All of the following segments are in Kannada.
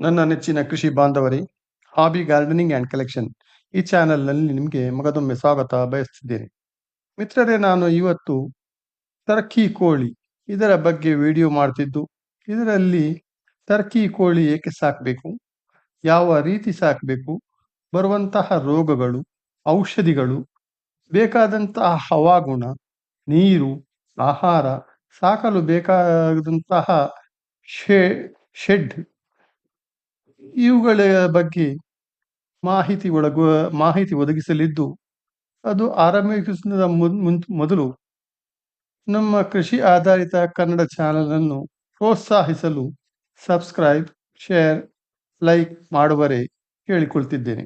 ನನ್ನ ನೆಚ್ಚಿನ ಕೃಷಿ ಬಾಂಧವರಿ, ಹಾಬಿ ಗಾರ್ಡನಿಂಗ್ ಆ್ಯಂಡ್ ಕಲೆಕ್ಷನ್. ಈ ಚಾನೆಲ್ನಲ್ಲಿ ನಿಮಗೆ ಮಗದೊಮ್ಮೆ ಸ್ವಾಗತ ಬಯಸ್ತಿದ್ದೇನೆ. ಮಿತ್ರರೇ, ನಾನು ಇವತ್ತು ಟರ್ಕಿ ಕೋಳಿ ಇದರ ಬಗ್ಗೆ ವಿಡಿಯೋ ಮಾಡ್ತಿದ್ದು. ಇದರಲ್ಲಿ ಟರ್ಕಿ ಕೋಳಿ ಏಕೆ ಸಾಕಬೇಕು? ಯಾವ ರೀತಿ ಸಾಕಬೇಕು? ಬರುವಂತಹ ರೋಗಗಳು, ಔಷಧಿಗಳು, ಬೇಕಾದಂತಹ ಹವಾಗುಣ, ನೀರು, ಆಹಾರ, ಸಾಕಲು ಬೇಕಾದಂತಹ ಶೆ, ಶೆಡ್ ಇವುಗಳ ಬಗ್ಗೆ ಮಾಹಿತಿ ಒಳಗು, ಮಾಹಿತಿ ಒದಗಿಸಲಿದ್ದು, ಅದು ಆರಂಭಿಸಿದ ಮೊದಲು ನಮ್ಮ ಕೃಷಿ ಆಧಾರಿತ ಕನ್ನಡ ಚಾನಲನ್ನು ಪ್ರೋತ್ಸಾಹಿಸಲು ಸಬ್ಸ್ಕ್ರೈಬ್, ಶೇರ್, ಲೈಕ್ ಮಾಡುವರೆ ಕೇಳಿಕೊಳ್ತಿದ್ದೇನೆ.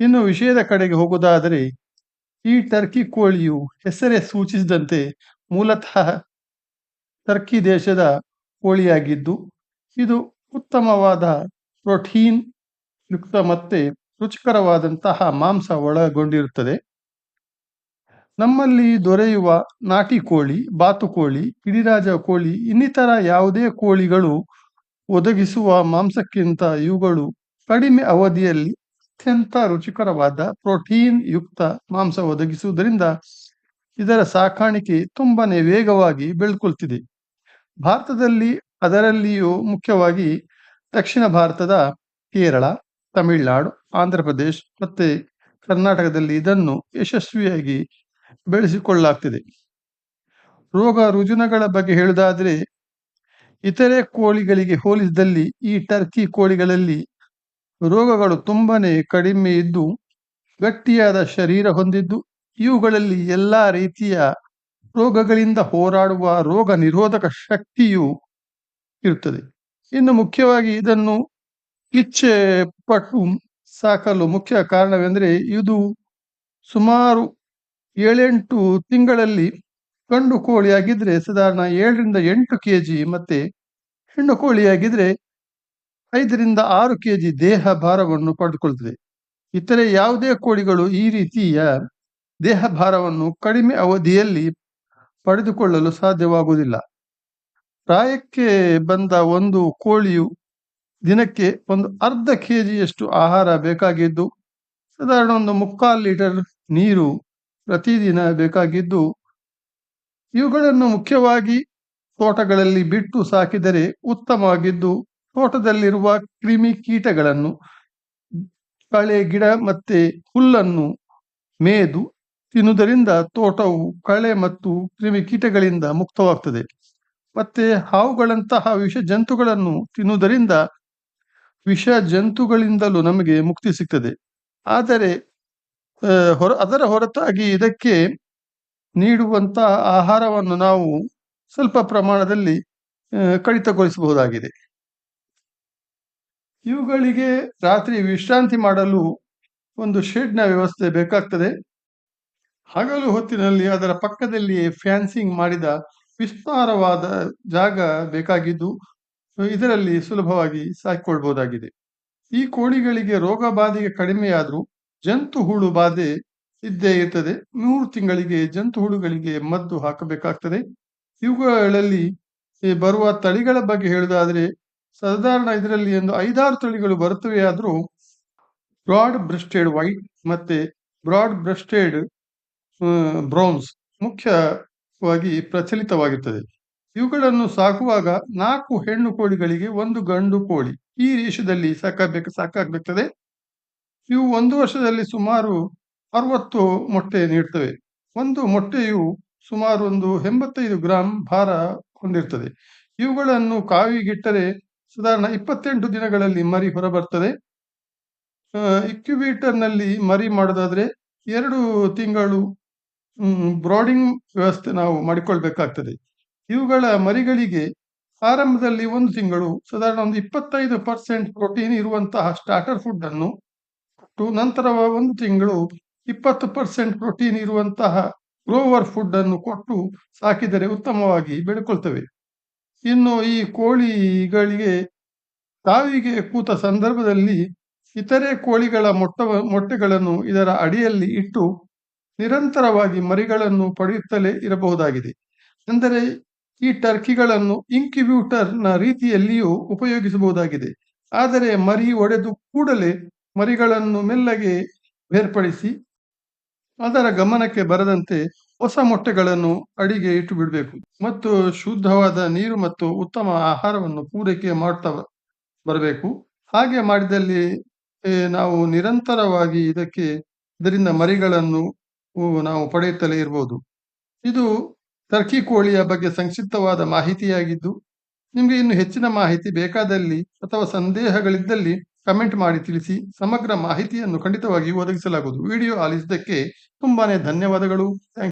ಇನ್ನು ವಿಷಯದ ಕಡೆಗೆ ಹೋಗುವುದಾದರೆ ಈ ಟರ್ಕಿ ಕೋಳಿಯು ಹೆಸರೇ ಸೂಚಿಸಿದಂತೆ ಮೂಲತಃ ಟರ್ಕಿ ದೇಶದ ಕೋಳಿಯಾಗಿದ್ದು, ಇದು ಉತ್ತಮವಾದ ಪ್ರೋಟೀನ್ ಯುಕ್ತ ಮತ್ತೆ ರುಚಿಕರವಾದಂತಹ ಮಾಂಸ ಒಳಗೊಂಡಿರುತ್ತದೆ. ನಮ್ಮಲ್ಲಿ ದೊರೆಯುವ ನಾಟಿ ಕೋಳಿ ಬಾತುಕೋಳಿ ಗಿರಿರಾಜ ಕೋಳಿ, ಇನ್ನಿತರ ಯಾವುದೇ ಕೋಳಿಗಳು ಒದಗಿಸುವ ಮಾಂಸಕ್ಕಿಂತ ಇವುಗಳು ಕಡಿಮೆ ಅವಧಿಯಲ್ಲಿ ಅತ್ಯಂತ ರುಚಿಕರವಾದ ಪ್ರೋಟೀನ್ ಯುಕ್ತ ಮಾಂಸ ಒದಗಿಸುವುದರಿಂದ ಇದರ ಸಾಕಾಣಿಕೆ ತುಂಬಾನೇ ವೇಗವಾಗಿ ಬೆಳ್ಕೊಳ್ತಿದೆ. ಭಾರತದಲ್ಲಿ ಅದರಲ್ಲಿಯೂ ಮುಖ್ಯವಾಗಿ ದಕ್ಷಿಣ ಭಾರತದ ಕೇರಳ, ತಮಿಳುನಾಡು ಆಂಧ್ರ ಪ್ರದೇಶ್ ಮತ್ತೆ ಕರ್ನಾಟಕದಲ್ಲಿ ಇದನ್ನು ಯಶಸ್ವಿಯಾಗಿ ಬೆಳೆಸಿಕೊಳ್ಳಲಾಗ್ತಿದೆ. ರೋಗ ರುಜಿನಗಳ ಬಗ್ಗೆ ಹೇಳುವುದಾದರೆ, ಇತರೆ ಕೋಳಿಗಳಿಗೆ ಹೋಲಿಸಿದಲ್ಲಿ ಈ ಟರ್ಕಿ ಕೋಳಿಗಳಲ್ಲಿ ರೋಗಗಳು ತುಂಬನೇ ಕಡಿಮೆ ಇದ್ದು, ಗಟ್ಟಿಯಾದ ಶರೀರ ಹೊಂದಿದ್ದು, ಇವುಗಳಲ್ಲಿ ಎಲ್ಲಾ ರೀತಿಯ ರೋಗಗಳಿಂದ ಹೋರಾಡುವ ರೋಗ ನಿರೋಧಕ ಶಕ್ತಿಯು ಇರುತ್ತದೆ. ಇನ್ನು ಮುಖ್ಯವಾಗಿ ಇದನ್ನು ಇಚ್ಛೆ ಪಟ್ಟು ಸಾಕಲು ಮುಖ್ಯ ಕಾರಣವೆಂದರೆ ಇದು ಸುಮಾರು ಏಳೆಂಟು ತಿಂಗಳಲ್ಲಿ ಗಂಡು ಕೋಳಿಯಾಗಿದ್ದರೆ ಸಾಧಾರಣ ಏಳರಿಂದ ಎಂಟು ಕೆ ಜಿ ಮತ್ತು ಹೆಣ್ಣು ಕೋಳಿಯಾಗಿದ್ದರೆ ಐದರಿಂದ ಆರು ಕೆ ಜಿ ದೇಹ ಭಾರವನ್ನು ಪಡೆದುಕೊಳ್ತದೆ ಇತರೆ ಯಾವುದೇ ಕೋಳಿಗಳು ಈ ರೀತಿಯ ದೇಹ ಭಾರವನ್ನು ಕಡಿಮೆ ಅವಧಿಯಲ್ಲಿ ಪಡೆದುಕೊಳ್ಳಲು ಸಾಧ್ಯವಾಗುವುದಿಲ್ಲ. ಪ್ರಾಯಕ್ಕೆ ಬಂದ ಒಂದು ಕೋಳಿಯು ದಿನಕ್ಕೆ ಒಂದು ಅರ್ಧ ಕೆ ಜಿಯಷ್ಟು ಆಹಾರ ಬೇಕಾಗಿದ್ದು, ಸಾಧಾರಣ ಒಂದು ಮುಕ್ಕಾಲು ಲೀಟರ್ ನೀರು ಪ್ರತಿದಿನ ಬೇಕಾಗಿದ್ದು, ಇವುಗಳನ್ನು ಮುಖ್ಯವಾಗಿ ತೋಟಗಳಲ್ಲಿ ಬಿಟ್ಟು ಸಾಕಿದರೆ ಉತ್ತಮವಾಗಿದ್ದು, ತೋಟದಲ್ಲಿರುವ ಕ್ರಿಮಿ ಕೀಟಗಳನ್ನು, ಕಳೆ, ಗಿಡ ಮತ್ತೆ ಹುಲ್ಲನ್ನು ಮೇದು ತಿನ್ನುವುದರಿಂದ ತೋಟವು ಕಳೆ ಮತ್ತು ಕ್ರಿಮಿ ಕೀಟಗಳಿಂದ ಮುಕ್ತವಾಗ್ತದೆ. ಮತ್ತೆ ಹಾವುಗಳಂತಹ ವಿಷ ಜಂತುಗಳನ್ನು ತಿನ್ನುವುದರಿಂದ ವಿಷ ಜಂತುಗಳಿಂದಲೂ ನಮಗೆ ಮುಕ್ತಿ ಸಿಗ್ತದೆ. ಆದರೆ ಹೊರ, ಅದರ ಹೊರತಾಗಿ ಇದಕ್ಕೆ ನೀಡುವಂತ ಆಹಾರವನ್ನು ನಾವು ಸ್ವಲ್ಪ ಪ್ರಮಾಣದಲ್ಲಿ ಕಡಿತಗೊಳಿಸಬಹುದಾಗಿದೆ. ಇವುಗಳಿಗೆ ರಾತ್ರಿ ವಿಶ್ರಾಂತಿ ಮಾಡಲು ಒಂದು ಶೆಡ್ನ ವ್ಯವಸ್ಥೆ ಬೇಕಾಗ್ತದೆ. ಹಗಲು ಹೊತ್ತಿನಲ್ಲಿ ಅದರ ಪಕ್ಕದಲ್ಲಿಯೇ ಫ್ಯಾನ್ಸಿಂಗ್ ಮಾಡಿದ ವಿಸ್ತಾರವಾದ ಜಾಗ ಬೇಕಾಗಿದ್ದು ಇದರಲ್ಲಿ ಸುಲಭವಾಗಿ ಸಾಕಿಕೊಳ್ಬಹುದಾಗಿದೆ. ಈ ಕೋಳಿಗಳಿಗೆ ರೋಗ ಬಾಧೆಗೆ ಕಡಿಮೆಯಾದರೂ ಜಂತು ಹುಳು ಬಾಧೆ ಇದ್ದೇ ಇರ್ತದೆ. ಮೂರು ತಿಂಗಳಿಗೆ ಜಂತು ಹುಳುಗಳಿಗೆ ಮದ್ದು ಹಾಕಬೇಕಾಗ್ತದೆ. ಇವುಗಳಲ್ಲಿ ಬರುವ ತಳಿಗಳ ಬಗ್ಗೆ ಹೇಳುವುದಾದರೆ, ಸಾಧಾರಣ ಇದರಲ್ಲಿ ಒಂದು ಐದಾರು ತಳಿಗಳು ಬರುತ್ತವೆ. ಆದರೂ ಬ್ರಾಡ್ ಬ್ರೆಸ್ಟೆಡ್ ವೈಟ್ ಮತ್ತೆ ಬ್ರಾಡ್ ಬ್ರೆಸ್ಟೆಡ್ ಬ್ರೌನ್ಸ್ ಮುಖ್ಯವಾಗಿ ಪ್ರಚಲಿತವಾಗಿರ್ತದೆ. ಇವುಗಳನ್ನು ಸಾಕುವಾಗ ನಾಲ್ಕು ಹೆಣ್ಣು ಕೋಳಿಗಳಿಗೆ ಒಂದು ಗಂಡು ಕೋಳಿ. ಈ ರೇಷದಲ್ಲಿ ಸಾಕಬೇಕು ಸಾಕಾಗಬೇಕಾಗ್ತದೆ ಇವು ಒಂದು ವರ್ಷದಲ್ಲಿ ಸುಮಾರು ಅರವತ್ತು ಮೊಟ್ಟೆ ನೀಡ್ತವೆ. ಒಂದು ಮೊಟ್ಟೆಯು ಸುಮಾರು ಒಂದು ಎಂಬತ್ತೈದು ಗ್ರಾಂ ಭಾರ ಹೊಂದಿರ್ತದೆ. ಇವುಗಳನ್ನು ಕಾವಿಗಿಟ್ಟರೆ ಸಾಧಾರಣ ಇಪ್ಪತ್ತೆಂಟು ದಿನಗಳಲ್ಲಿ ಮರಿ ಹೊರಬರ್ತದೆ. ಇಕ್ಯುಬೇಟರ್ನಲ್ಲಿ ಮರಿ ಮಾಡೋದಾದ್ರೆ ಎರಡು ತಿಂಗಳು ಬ್ರಾಡಿಂಗ್ ವ್ಯವಸ್ಥೆ ನಾವು ಮಾಡಿಕೊಳ್ಬೇಕಾಗ್ತದೆ. ಇವುಗಳ ಮರಿಗಳಿಗೆ ಆರಂಭದಲ್ಲಿ ಒಂದು ತಿಂಗಳು, ಸಾಧಾರಣ ಒಂದು ಇಪ್ಪತ್ತೈದು ಪರ್ಸೆಂಟ್ ಪ್ರೋಟೀನ್ ಇರುವಂತಹ ಸ್ಟಾರ್ಟರ್ ಫುಡ್ ಅನ್ನು ಕೊಟ್ಟು ನಂತರ ಒಂದು ತಿಂಗಳು ಇಪ್ಪತ್ತು ಪರ್ಸೆಂಟ್ ಪ್ರೋಟೀನ್ ಇರುವಂತಹ ಗ್ರೋವರ್ ಫುಡ್ ಅನ್ನು ಕೊಟ್ಟು ಸಾಕಿದರೆ ಉತ್ತಮವಾಗಿ ಬೆಳ್ಕೊಳ್ತವೆ. ಇನ್ನು ಈ ಕೋಳಿಗಳಿಗೆ ತಾವಿಗೆ ಕೂತ ಸಂದರ್ಭದಲ್ಲಿ ಇತರೆ ಕೋಳಿಗಳ ಮೊಟ್ಟ ಮೊಟ್ಟೆಗಳನ್ನು ಇದರ ಅಡಿಯಲ್ಲಿ ಇಟ್ಟು ನಿರಂತರವಾಗಿ ಮರಿಗಳನ್ನು ಪಡೆಯುತ್ತಲೇ ಇರಬಹುದಾಗಿದೆ. ಅಂದರೆ ಈ ಟರ್ಕಿಗಳನ್ನು ಇಂಕ್ಯುಬ್ಯೂಟರ್ನ ರೀತಿಯಲ್ಲಿಯೂ ಉಪಯೋಗಿಸಬಹುದಾಗಿದೆ. ಆದರೆ ಮರಿ ಒಡೆದು ಕೂಡಲೇ ಮರಿಗಳನ್ನು ಮೆಲ್ಲಗೆ ಬೇರ್ಪಡಿಸಿ ಅದರ ಗಮನಕ್ಕೆ ಬರದಂತೆ ಹೊಸ ಮೊಟ್ಟೆಗಳನ್ನು ಅಡಿಗೆ ಇಟ್ಟು ಬಿಡಬೇಕು. ಮತ್ತು ಶುದ್ಧವಾದ ನೀರು ಮತ್ತು ಉತ್ತಮ ಆಹಾರವನ್ನು ಪೂರೈಕೆ ಮಾಡ್ತಾ ಬರಬೇಕು. ಹಾಗೆ ಮಾಡಿದಲ್ಲಿ ನಾವು ನಿರಂತರವಾಗಿ ಇದಕ್ಕೆ, ಇದರಿಂದ ಮರಿಗಳನ್ನು ನಾವು ಪಡೆಯುತ್ತಲೇ ಇರಬಹುದು ಇದು ಟರ್ಕಿ ಕೋಳಿಯ ಬಗ್ಗೆ ಸಂಕ್ಷಿಪ್ತವಾದ ಮಾಹಿತಿಯಾಗಿದ್ದು, ನಿಮಗೆ ಇನ್ನು ಹೆಚ್ಚಿನ ಮಾಹಿತಿ ಬೇಕಾದಲ್ಲಿ ಅಥವಾ ಸಂದೇಹಗಳಿದ್ದಲ್ಲಿ ಕಮೆಂಟ್ ಮಾಡಿ ತಿಳಿಸಿ, ಸಮಗ್ರ ಮಾಹಿತಿಯನ್ನು ಖಂಡಿತವಾಗಿ ಒದಗಿಸಲಾಗುವುದು. ವಿಡಿಯೋ ಆಲಿಸಿದ್ದಕ್ಕೆ ತುಂಬಾನೇ ಧನ್ಯವಾದಗಳು. ಥ್ಯಾಂಕ್